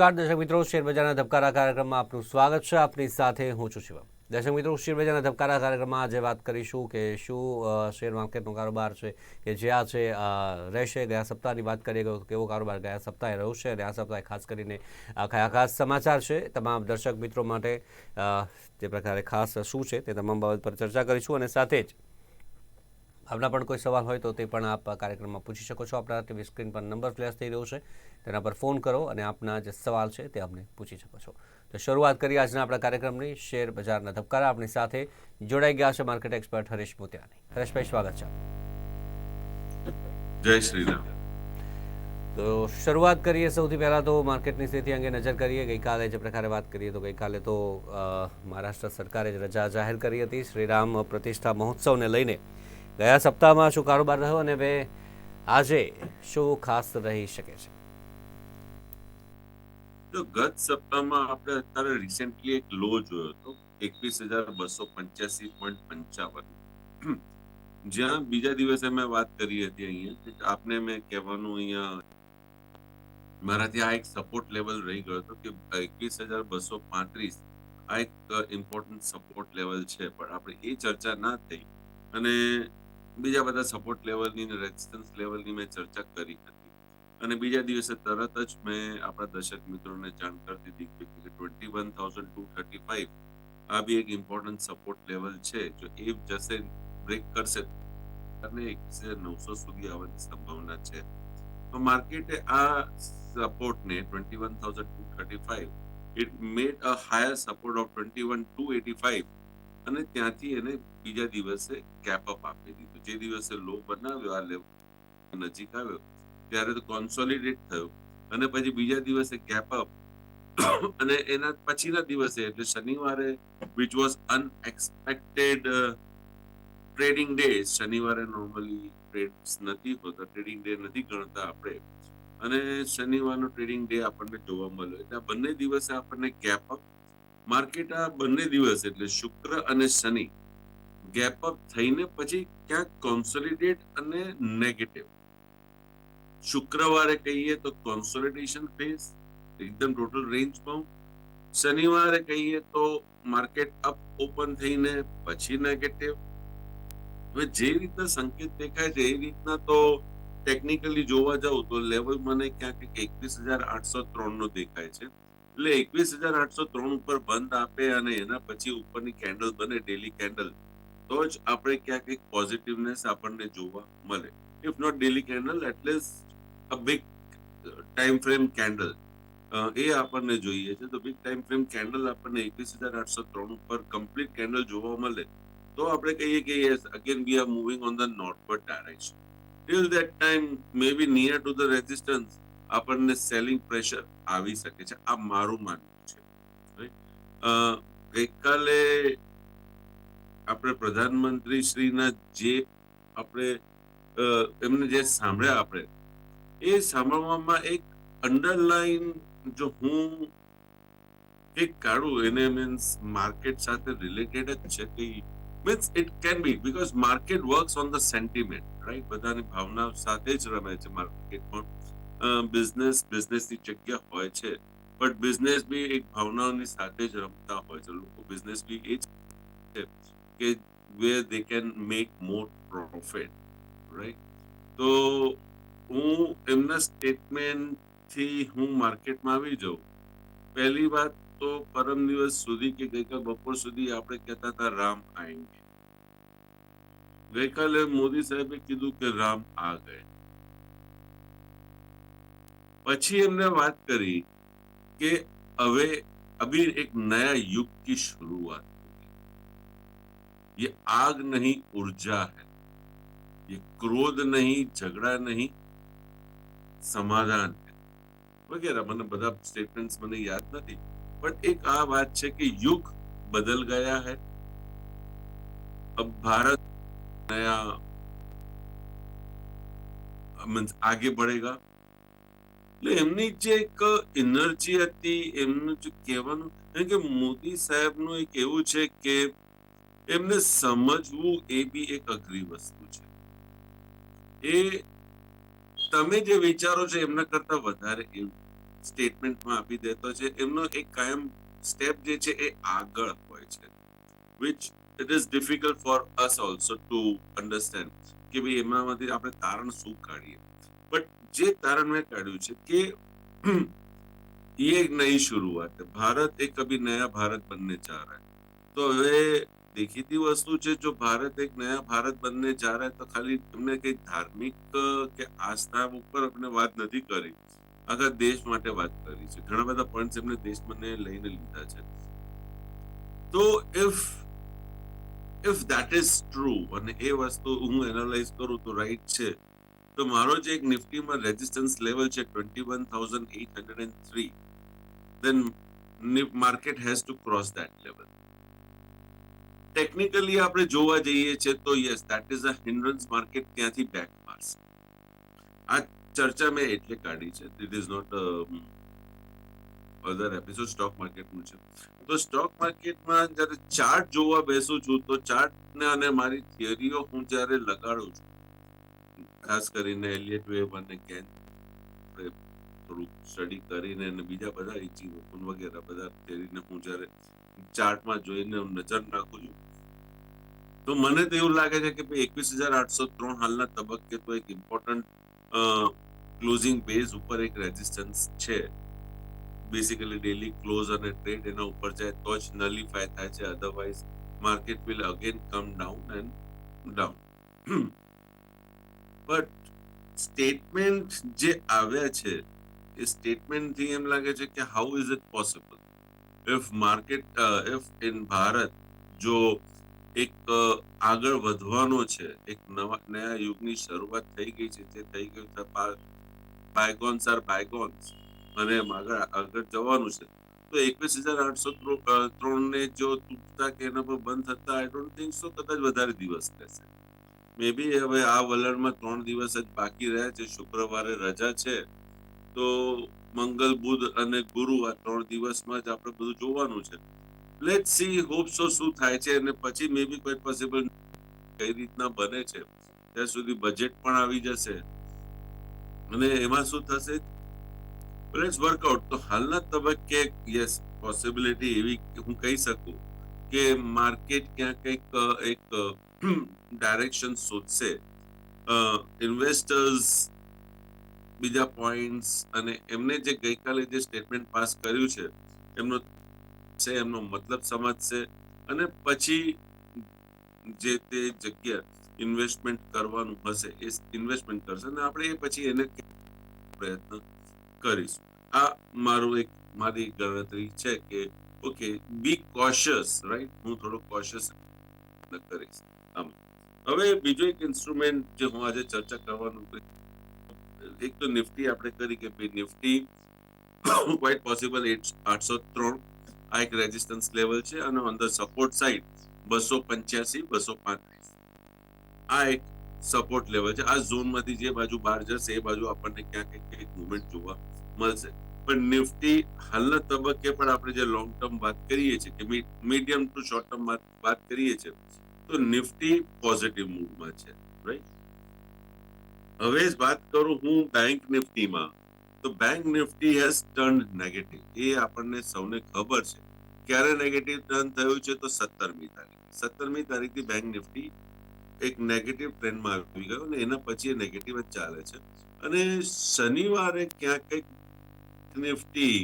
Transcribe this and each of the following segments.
નમસ્કાર. દર્શક મિત્રો, શેરબજારના ધબકારા કાર્યક્રમમાં આપનું સ્વાગત છે. આપની સાથે હું છું શિવમ. દર્શક મિત્રો, શેરબજારના ધબકારા કાર્યક્રમમાં આજે વાત કરીશું કે શું શેર માર્કેટનો કારોબાર છે કે જે આ છે રહેશે. ગયા સપ્તાહની વાત કરીએ તો કેવો કારોબાર ગયા સપ્તાહે રહ્યો છે અને આ સપ્તાહે ખાસ કરીને આ ખાસ સમાચાર છે. તમામ દર્શક મિત્રો માટે તે પ્રકારે ખાસ શું છે તે તમામ બાબત પર ચર્ચા કરીશું અને સાથે જ આપના પણ કોઈ સવાલ હોય તો તે પણ આપ કાર્યક્રમમાં પૂછી શકો છો. આપણા ટીવી સ્ક્રીન પર નંબર ફ્લેશ થઈ રહ્યો છે. તેના પર ફોન કરો અને આપના જે સવાલ છે તે અમને પૂછી શકો છો. તો શરૂઆત કરીએ આજના આપણા કાર્યક્રમની. શેર બજારના ધબકારા આપણી સાથે જોડાઈ ગયા છે માર્કેટ એક્સપર્ટ હરેશ મોતિયાની. હરેશભાઈ સ્વાગત છે. જય શ્રી રામ તો શરૂઆત કરીએ સૌથી પહેલાં તો માર્કેટની સ્થિતિ અંગે નજર કરીએ. ગઈકાલે જે પ્રકારે વાત કરીએ તો ગઈકાલે તો મહારાષ્ટ્ર સરકારે જ રજા જાહેર કરી હતી. શ્રીરામ પ્રતિષ્ઠા મહોત્સવને લઈને ગયા સપ્તાહમાં શું કારોબાર રહ્યો અને હવે આજે શું ખાસ રહી શકે છે? તો ગત સપ્તાહમાં આપણે અત્યારે રિસેન્ટલી એક લો જોયો હતો, એકવીસ હજાર બસો પંચ્યાસી પોઈન્ટ પંચાવન. જ્યાં બીજા દિવસે મેં વાત કરી હતી અહીંયા આપને મેં કહેવાનું અહીંયા, મારાથી આ એક સપોર્ટ લેવલ રહી ગયો હતો કે એકવીસ હજાર બસો પાંત્રીસ આ એક ઇમ્પોર્ટન્ટ સપોર્ટ લેવલ છે, પણ આપણે એ ચર્ચા ના થઈ. અને બીજા બધા સપોર્ટ લેવલની ને રેઝિસ્ટન્સ લેવલની મેં ચર્ચા કરી હતી. અને બીજા દિવસે તરત જ મેં આપણા દર્શક મિત્રોને જાણ કરી દીધી કે twenty one thousand two thirty five આ બી એક ઇમ્પોર્ટન્ટ સપોર્ટ લેવલ છે, જો એ જશે બ્રેક કરશે, અને એકવીસ નવસો સુધી આવવાની સંભાવના છે. તો માર્કેટે આ સપોર્ટને twenty one thousand two thirty five support of twenty one two eighty five અને ત્યાંથી એને બીજા દિવસે કેપ આપી દીધું. જે દિવસે લો બનાવ્યો આ લેવલ નજીક આવ્યો, ત્યારે તો કોન્સોલિડેટ થયો. અને પછી બીજા દિવસે ગેપ અને એના પછીના દિવસે, એટલે શનિવારે which was unexpected trading day શનિવારે નોર્મલી ટ્રેડ્સ નથી હોતા ટ્રેડિંગ ડે નથી ગણતા આપણે. અને શનિવારનો ટ્રેડિંગ ડે આપણને જોવા મળ્યો. એટલે બંને દિવસે આપણને ગેપ અપ માર્કેટ આ બંને દિવસ એટલે શુક્ર અને શનિ ગેપ અપ થઈને પછી ક્યાંક કોન્સોલિડેટ અને નેગેટિવ શુક્રવારે કહીએ તો કોન્સોલિડેશન ફેઝ એકદમ ટોટલ રેન્જમાં શનિવારે કહીએ તો માર્કેટ અપ ઓપન થઈને પછી નેગેટિવ હવે જે રીતના સંકેત દેખાય છે, એ રીતના તો ટેકનિકલી જોવા જાઉં તો લેવલ મને ક્યાંક એકવીસ હજાર આઠસો ત્રણ નો દેખાય છે. એટલે એકવીસ હજાર આઠસો ત્રણ ઉપર બંધ આપે અને એના પછી ઉપરની કેન્ડલ બને ડેલી કેન્ડલ તો જ આપણે ક્યાંક એક પોઝિટિવનેસ આપણને જોવા મળે. If not daily candle at least a big time frame candle એ આપણને જોઈએ છે. તો બિગ ટાઈમ ફ્રેમ કેન્ડલ આપણને એકવીસ હજાર આઠસો ત્રણ ઉપર કમ્પ્લીટ કેન્ડલ જોવા મળે. તો આપણે કહીએ કે yes again we are moving on the northward direction till that time may be near to the resistance આપણને સેલિંગ પ્રેશર આવી શકે છે. આ મારું માનવું છે. ગઈકાલે આપણે પ્રધાનમંત્રી શ્રીના જે આપણે એમને જે સાંભળ્યા આપણે, એ સાંભળવામાં એક અંડરલાઈન જો હું એક કાઢું, એને મીન્સ માર્કેટ સાથે રિલેટેડ જ છે કે means it can be because market works on the sentiment right બધાની ભાવના સાથે જ રમે છે માર્કેટમાં બિઝનેસ બિઝનેસની જગ્યા હોય છે. બટ બિઝનેસ બી એક ભાવનાઓની સાથે જ રમતા હોય છે. લોકો બિઝનેસ બી એ છે કે where they can make more profit right તો હું એમના સ્ટેટમેન્ટથી હું માર્કેટમાં આવી જાઉં. પહેલી વાત તો પરમ દિવસ સુધી કે ગઈકાલ બપોર સુધી આપણે કહેતા હતા, રામ આએંગે ગઈકાલે મોદી સાહેબે કીધું કે રામ આ ગયા. પછી એમને વાત કરી કે હવે अभी एक नया युग की शुरुआत होगी ये आग नहीं ऊर्जा है ये क्रोध नहीं झगड़ा नहीं સમાધાન है વગેરે મને બધા સ્ટેટમેન્ટ્સ મને યાદ નથી બટ એક આ વાત છે કે યુગ બદલ ગયા है अब भारत नया मीन्स आगे बढ़ेगा એટલે એમની જે એક એનર્જી હતી, એમનું જે કહેવાનું કે મોદી સાહેબનું એક એવું છે કે એમને સમજવું એ બી એક અઘરી વસ્તુ છે. એ તમે જે વિચારો છો એમના કરતા વધારે એવું સ્ટેટમેન્ટમાં આપી દેતો છે. એમનો એક કાયમ સ્ટેપ જે છે એ આગળ હોય છે which it is difficult for us also to understand કે ભાઈ એમાંથી આપણે તારણ શું કાઢીએ. બટ જે તારણ મેં કાઢ્યું છે કે ये एक नई शुरुआत है भारत एक कभी नया भारत बनने जा रहा है तो હવે દેખીતી વસ્તુ છે જો ભારત એક નયા ભારત બનને જા રહા है તો ખાલી એમને કઈ ધાર્મિક અ, કે આસ્થા ઉપર આપણે વાત નથી કરી આખા દેશ માટે વાત કરી છે ઘણા બધા પોઈન્ટ્સ એમને દેશ મને લઈને લીધા છે તો if if that is true અને એ વસ્તુ હું એનાલાઇઝ કરું તો રાઈટ છે તો મારો જે એક નિફ્ટીમાં રેઝિસ્ટન્સ લેવલ છે twenty one thousand eight hundred and three then market has to cross that level technically આપણે જોવા જઈએ છે તો yes that is a hindrance market ત્યાંથી બેક મારશે. આ ચર્ચા મેં એટલે કાઢી છે. It is not other episode stock માર્કેટનું છે. તો સ્ટોક માર્કેટમાં જ્યારે ચાર્ટ જોવા બેસું છું, તો ચાર્ટ ને અને મારી થિયરીઓ હું જ્યારે લગાડું છું ખાસ કરીને એલિયટ વેવ અને કેન થોડુંક સ્ટડી કરીને અને બીજા બધા ઇચિંગ ઓપન વગેરે બધા થિયરીને હું જ્યારે ચાર્ટમાં જોઈને નજર નાખું છું, તો મને તો એવું લાગે છે કે ભાઈ એકવીસ હજાર આઠસો ત્રણ હાલના તબક્કે તો એક ઇમ્પોર્ટન્ટ ક્લોઝિંગ બેઝ ઉપર એક રેઝિસ્ટન્સ છે. બેસિકલી ડેલી ક્લોઝ અને ટ્રેડ એના ઉપર જાય તો જ નલિફાય થાય છે. Otherwise market will again come down and down but statement જે આવ્યા છે, એ સ્ટેટમેન્ટથી એમ લાગે છે કે how is it possible if market if in Bharat જો એક આગળ વધવાનો છે, એક નવા, નયા યુગની શરૂઆત થઈ ગઈ છે જે થઈ ગયું બાયગોન્સ આર બાયગોન્સ અને એમ આગળ આગળ જવાનું છે. તો એકવીસ હજાર આઠસો ત્રણ ને જો તૂટતા કે એના પર બંધ થતા આઈ ડોન્ટ થિંક સો કદાચ વધારે દિવસ રહેશે. મે બી હવે આ વલણમાં ત્રણ દિવસ જ બાકી રહ્યા છે. શુક્રવારે રજા છે. તો મંગલ, બુધ અને ગુરુ આ ત્રણ દિવસમાં જ આપણે બધું જોવાનું છે. લેટ સી હોપ સો શું થાય છે અને પછી મે બી કોઈ પોસિબલ કઈ રીતના બને છે. ત્યાં સુધી બજેટ પણ આવી જશે. અને એમાં શું થશે? લેટ્સ વર્કઆઉટ તો હાલના તબક્કે યસ પોસિબિલિટી એવી હું કહી શકું કે માર્કેટ ક્યાં કંઈક, એક ડાયરેક્શન શોધશે. ઇન્વેસ્ટર્સ બીજા પોઈન્ટ્સ અને એમને જે ગઈકાલે જે સ્ટેટમેન્ટ પાસ કર્યું છે, એમનો છે, એમનો મતલબ સમજશે અને પછી જે તે જગ્યા ઇન્વેસ્ટમેન્ટ કરવાનું હશે, એ ઇન્વેસ્ટમેન્ટ કરશે અને આપણે એ પછી એને પ્રયત્ન કરીશું. આ મારું એક, મારી ગણતરી છે કે ઓકે બી કોશિયસ રાઈટ હું થોડો કોશિયસ કરીશ. હવે બીજો એક ઇન્સ્ટ્રુમેન્ટ જે હું આજે ચર્ચા કરવાનું એક તો નિફ્ટી આપણે કરી કે ભાઈ નિફ્ટી ક્વાઇટ પોસિબલ આઠસો ત્રણ. આ એક રેઝિસ્ટન્સ લેવલ છે અને ઓન ધ સપોર્ટ સાઇડ બસો પંચ્યાસી, બસો પાંત્રીસ. આ એક સપોર્ટ લેવલ છે. આ ઝોનમાંથી જે બાજુ બહાર જશે એ બાજુ આપણને ક્યાંક એક મુવમેન્ટ જોવા મળશે. પણ નિફ્ટી હાલના તબક્કે પણ આપણે જે લોંગ ટર્મ વાત કરીએ છીએ કે મીડિયમ ટુ શોર્ટ ટર્મ વાત કરીએ છીએ તો નિફ્ટી પોઝિટિવ મૂડમાં છે રાઈટ હવે વાત કરું હું બેંક નિફ્ટીમાં. તો bank Nifty has turn negative એ આપણને સૌને ખબર છે. ક્યારે નેગેટિવ ટર્ન થયું છે તો સત્તરમી તારીખ. સત્તરમી તારીખથી બેંક નિફ્ટી એક નેગેટિવ ટ્રેન્ડમાં આવી ગયો અને એના પછી નેગેટિવ જ ચાલે છે. અને શનિવારે ક્યાંક કંઈક નિફ્ટી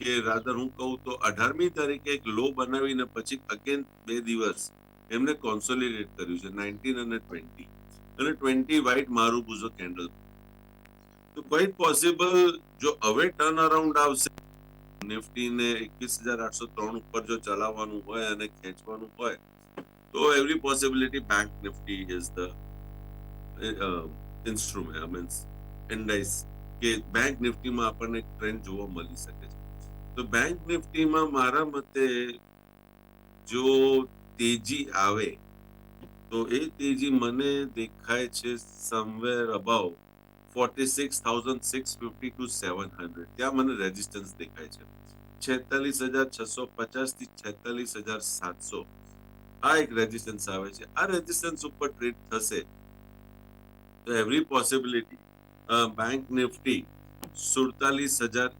કે રાધર હું કહું તો અઢારમી તારીખે એક લો બનાવીને પછી અગેન બે દિવસ એમને કોન્સોલિડેટ કર્યું છે નાઇન્ટીન અને ટ્વેન્ટી અને ટ્વેન્ટી વ્હાઇટ મારું બુઝો કેન્ડલ તો ક્વાઇટ પોસિબલ જો હવે ટર્ન અરાઉન્ડ આવશે, નિફ્ટીને એકવીસ હજાર આઠસો ત્રણ ઉપર જો ચલાવવાનું હોય અને ખેંચવાનું હોય, તો every possibility bank Nifty is the instrument means indices કે બેંક નિફ્ટીમાં આપણને ટ્રેન્ડ જોવા મળી શકે છે. તો બેંક નિફ્ટીમાં મારા મતે જો તેજી આવે. તો એ તેજી મને દેખાય છે somewhere above forty six thousand six fifty two seven hundred ત્યાં મને રેઝિસ્ટન્સ દેખાય છે. છેતાલીસ હજાર છસો પચાસથી છેતાલીસ હજાર સાતસો. આ એક રેઝિસ્ટન્સ આવે છે. આ રેઝિસ્ટન્સ ઉપર ટ્રેડ થશે. તો એવરી પોસિબિલિટી બેંક નિફ્ટી સુડતાલીસ હજાર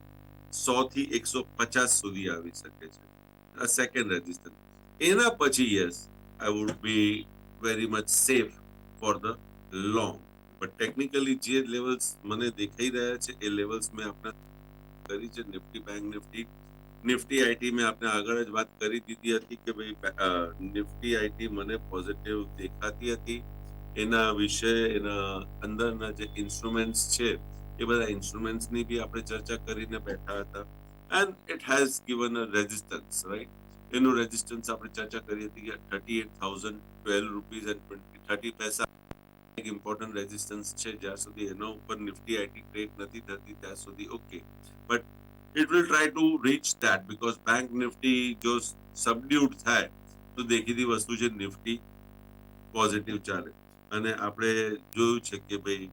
સો થી એકસો પચાસ સુધી આવી શકે છે. આ સેકન્ડ રેઝિસ્ટન્સ એના પછી yes I would be very much safe for the long but technically જે લેવલ્સ મને દેખાઈ રહ્યા છે, એ લેવલ્સ મેં આપણે કરી છે. Nifty bank Nifty Nifty IT મેં આપણે આગળ જ વાત કરી દીધી હતી કે ભાઈ નિફ્ટી આઈટી મને પોઝિટિવ દેખાતી હતી. એના વિશે, એના અંદરના જે ઇન્સ્ટ્રુમેન્ટ્સ છે, એ બધા ઇન્સ્ટ્રુમેન્ટ્સની બી આપણે ચર્ચા કરીને બેઠા હતા. And it has given a resistance right એનું રેઝિસ્ટન્સ આપણે ચર્ચા કરી હતી કે thirty eight thousand twelve rupees and twenty thirty paise એક ઇમ્પોર્ટન્ટ રેઝિસ્ટન્સ છે. જ્યાં સુધી એના ઉપર નિફ્ટી આઈટી ક્રેક નથી થતી, ત્યાં સુધી okay but it will try to reach that because bank Nifty જો સબડ્યુડ થાય, તો દેખીતી વસ્તુ છે નિફ્ટી પોઝિટિવ ચાલે. અને આપણે જોયું છે કે ભાઈ,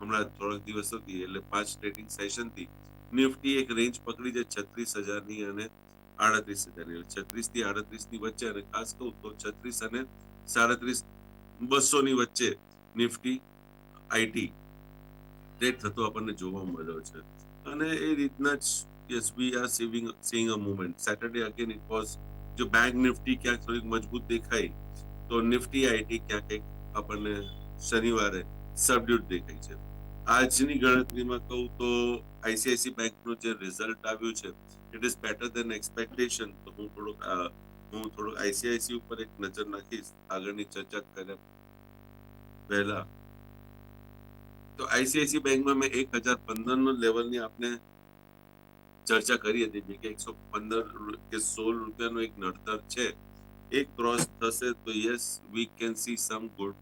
હમણાં થોડાક દિવસોથી એટલે પાંચ ટ્રેડિંગ સેશનથી નિફ્ટી એક રેન્જ પકડી છે છત્રીસ હજારની અને આડત્રીસ હજાર છત્રીસથી આડત્રીસની વચ્ચે અને ખાસ કહું તો છત્રીસ અને સાડત્રીસ બસો ની વચ્ચે નિફ્ટી આઈટી ટ્રેડ થતો આપણને જોવા મળ્યો છે. અને એ રીતના જ yes we are seeing seeing a movement. Saturday again it was, જો બેંક નિફ્ટી ક્યાંક થોડીક મજબૂત દેખાય તો નિફ્ટી આઈટી ક્યાંક આપણને શનિવારે સબડ્યુટ દેખાય છે. આજની ગણતરીમાં કહું તો આઈસીઆઈસી બેંકનું જે રિઝલ્ટ આવ્યું છે it is better than expectation તો હું થોડુંક હું થોડુંક આઈસીઆઈસી ઉપર એક નજર નાખીશ, આગળની ચર્ચા કર્યા પહેલા, તો આઈસીઆઈસી બેંકમાં મેં એક હજાર પંદર નો લેવલની આપણે ચર્ચા કરી હતી, જે કે એકસો પંદર કે સોળ રૂપિયાનો એક નડતર છે. એક ક્રોસ થશે તો yes we can see some good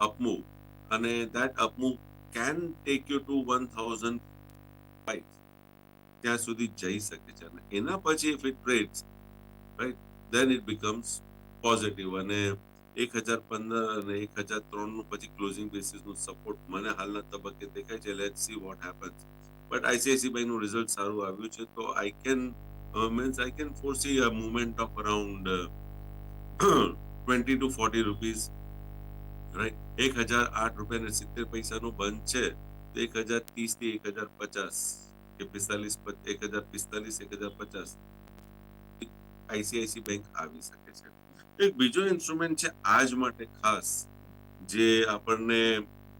upmove અને that upmove take you to one thousand five ત્યાં સુધી જઈ શકે છે. અને એના પછી if it trades right then it becomes positive અને એક હજાર પંદર અને એક હજાર ત્રણનું પછી ક્લોઝિંગ બેસિસનું સપોર્ટ મને હાલના તબક્કે દેખાય છે. Let see what happens but ICICI bank result સારું આવ્યું છે. તો I can means I can foresee a movement of around twenty two forty rupees right એક હજાર આઠ રૂપિયા ને સિત્તેર પૈસાનો બંધ છે તો એક હજાર ત્રીસથી એક હજાર પચાસ કે પિસ્તાલીસ એક હજાર પિસ્તાલીસ એક હજાર પચાસ આઈસીઆઈસી બેંક આવી શકે છે એક બીજો ઇન્સ્ટ્રુમેન્ટ છે આજ માટે ખાસ જે આપણને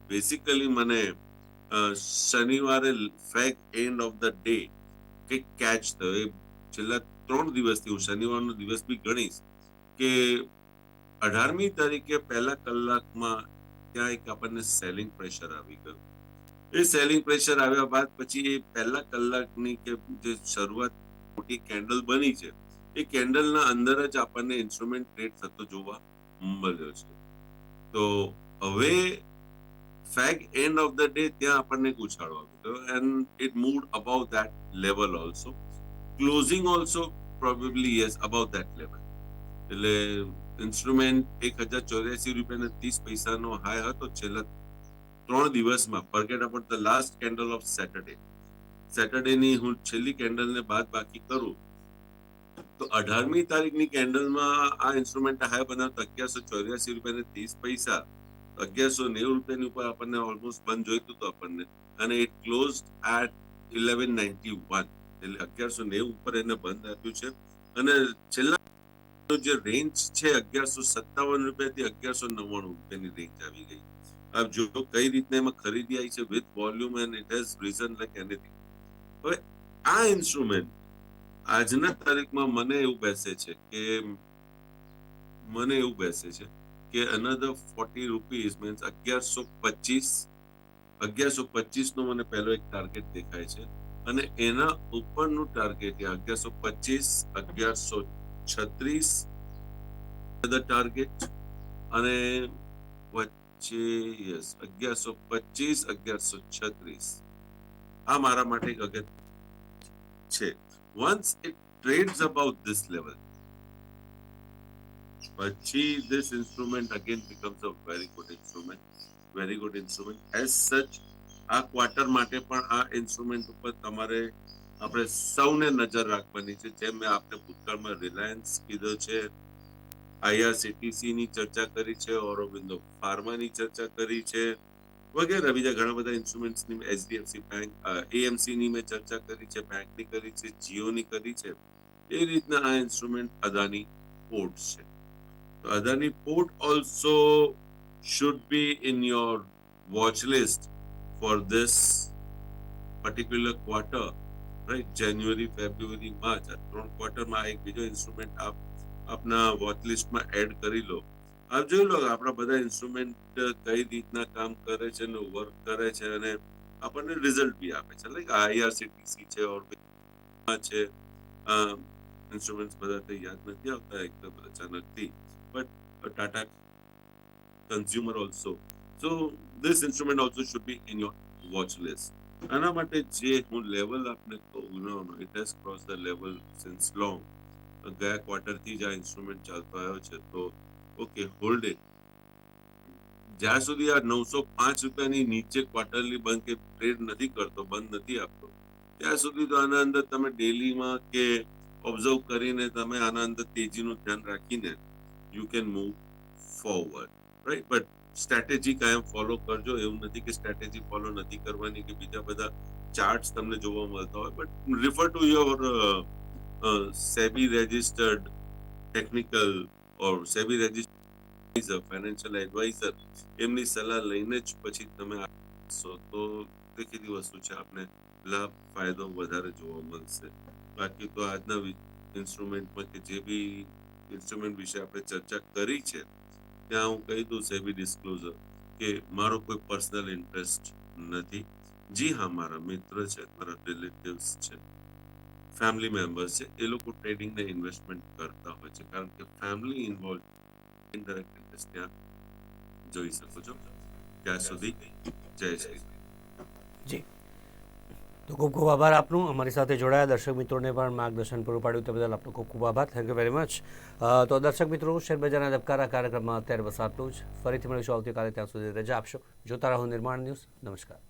બેસિકલી મને શનિવારે fag end of the day કે કેચ થયો એ છેલ્લા ત્રણ દિવસથી હું શનિવારનો દિવસ બી ગણીશ કે અઢારમી તારીખે પહેલા કલાકમાં ત્યાં એક આપણને સેલિંગ પ્રેશર આવી ગયું. એ સેલિંગ પ્રેશર આવ્યા બાદ પછી એ પહેલા કલાકની કે જે શરૂઆત મોટી કેન્ડલ બની છે, એ કેન્ડલના અંદર જ આપણને ઇન્સ્ટ્રુમેન્ટ ટ્રેડ થતો જોવા મળ્યો છે. તો હવે fag end of the day ત્યાં આપણને ઉછાળો આવ્યો. હતો and it moved above that level also closing also probably yes above that level એટલે ઇન્સ્ટ્રુમેન્ટ એક હજાર ચોર્યાસી રૂપિયા ત્રીસ પૈસાનો હાય હતો. છેલ્લા ત્રણ દિવસમાં forget about the last candle of Saturday Saturday ની હું છેલ્લી કેન્ડલને બાદ બાકી કરું, તો અઢારમી તારીખની કેન્ડલમાં આ ઇન્સ્ટ્રુમેન્ટ હાય બનાવતો અગિયારસો ચોર્યાસી રૂપિયા ને ત્રીસ પૈસા, અગિયારસો નેવું રૂપિયાની ઉપર આપણને ઓલમોસ્ટ બંધ જોઈતું હતું આપણને. અને it close at eleven ninety one એટલે અગિયારસો નેવું ઉપર એને બંધ આપ્યું છે. અને છેલ્લા જે રેન્જ છે અગિયારસો સત્તાવન રૂપિયાથી અગિયારસો નવ્વાણું રૂપિયાની રેન્જ આવી ગઈ. આપ જો કઈ રીતના એમાં ખરીદી આવી છે with volume and it has reason like anything હવે આ ઇન્સ્ટ્રુમેન્ટ આજના તારીખમાં મને એવું બેસે છે કે, મને એવું બેસે છે કે અનધર ફોર્ટી રૂપીઝ મીન્સ અગિયારસો પચીસ અગિયારસો પચીસ નો મને પહેલો એક ટાર્ગેટ દેખાય છે. અને એના ઉપરનું ટાર્ગેટ અગિયારસો પચીસ, અગિયારસો છત્રીસ ટાર્ગેટ અને વચ્ચે યસ અગિયારસો પચીસ અગિયારસો છત્રીસ આ મારા માટે એક અગત્ય છે once it trades above this level પછી this instrument again becomes a very good instrument very good instrument as such આ ક્વાર્ટર માટે પણ આ ઇન્સ્ટ્રુમેન્ટ ઉપર તમારે આપણે સૌને નજર રાખવાની છે. જેમ મેં આપણે ભૂતકાળમાં રિલાયન્સ કીધો છે આઈઆરસીટીસી ની ચર્ચા કરી છે ઓરોબિંદો ફાર્માની ચર્ચા કરી છે, વગેરે. બીજા ઘણા બધા ઇન્સ્ટ્રુમેન્ટ્સની એચડીએફસી બેંક એએમસી ની મેં ચર્ચા કરી છે બેંકની કરી છે જીઓની કરી છે. એ રીતના આ ઇન્સ્ટ્રુમેન્ટ અદાની પોર્ટ છે. તો Adani port also should be in your watch list for this particular quarter. Right જાન્યુઆરી, ફેબ્રુઆરી, માર્ચ, આ ત્રણ ક્વાર્ટરમાં એક બીજો ઇન્સ્ટ્રુમેન્ટ આપ, આપના વોચ એડ કરી લો. આપ જોઈ લો આપણા બધા ઇન્સ્ટ્રુમેન્ટ કઈ રીતના કામ કરે છે અને વર્ક કરે છે અને આપણને રિઝલ્ટ બી આપે છે. લાઈક આઈઆરસીટીસી છે, ઓર છે ઇન્સ્ટ્રુમેન્ટ્સ બધા તો યાદ નથી આવતા એકદમ અચાનકથી but Tata consumer also so this instrument also should be in your watch list. આના માટે જે હું લેવલ આપને કહું no it has cross the level since long ગયા ક્વાર્ટરથી જ આ ઇન્સ્ટ્રુમેન્ટ ચાલતો આવ્યો છે, તો ઓકે હોલ્ડ ઇટ જ્યાં સુધી આ નવસો પાંચ રૂપિયાની નીચે ક્વાર્ટરલી બંધ કે ટ્રેડ નથી કરતો, બંધ નથી આપતો, ત્યાં સુધી તો આના અંદર તમે ડેલીમાં કે ઓબ્ઝર્વ કરીને તમે આના અંદર તેજીનું ધ્યાન રાખીને you can move forward right but strategy કાયમ ફોલો કરજો. એવું નથી કે સ્ટ્રેટેજી ફોલો નથી કરવાની કે બીજા બધા ચાર્ટ્સ તમને જોવા મળતા હોય. But refer to your SEBI registered technical or SEBI registered financial advisor એમની સલાહ લઈને જ પછી તમે આપશો તો દેખીતી વસ્તુ છે, આપને લાભ, ફાયદો વધારે જોવા મળશે. બાકી તો આજના ઇન્સ્ટ્રુમેન્ટમાં કે જે બી ઇન્સ્ટ્રુમેન્ટ વિશે આપણે ચર્ચા કરી છે ત્યાં હું કહી દઉં સેબી ડિસ્ક્લોઝર કે મારો કોઈ પર્સનલ ઇન્ટરેસ્ટ નથી. જી હા, મારા મિત્ર છે, મારા રિલેટિવ્સ છે ફેમિલી મેમ્બર્સ છે, એ લોકો ટ્રેડિંગને ઇન્વેસ્ટમેન્ટ કરતા હોય છે, કારણ કે ફેમિલી ઇન્વોલ્વ ઇનડાયરેક્ટ ઇન્ટરેસ્ટ ત્યાં જોઈ શકો છો. ત્યાં સુધી જય શ્રી જી. તો ખૂબ ખૂબ આભાર આપનું. અમારી સાથે જોડાયા દર્શક મિત્રોને પણ માર્ગદર્શન પૂરું પાડ્યું. તે બદલ આપનો ખૂબ ખૂબ આભાર. થેન્ક યુ વેરી મચ તો દર્શક મિત્રો, શેરબજારના ધબકારા કાર્યક્રમમાં અત્યારે બસ આટલું જ. ફરીથી મળીશું આવતીકાલે ત્યાં સુધી રજા આપશો. જોતા રહો નિર્માણ ન્યૂઝ. નમસ્કાર.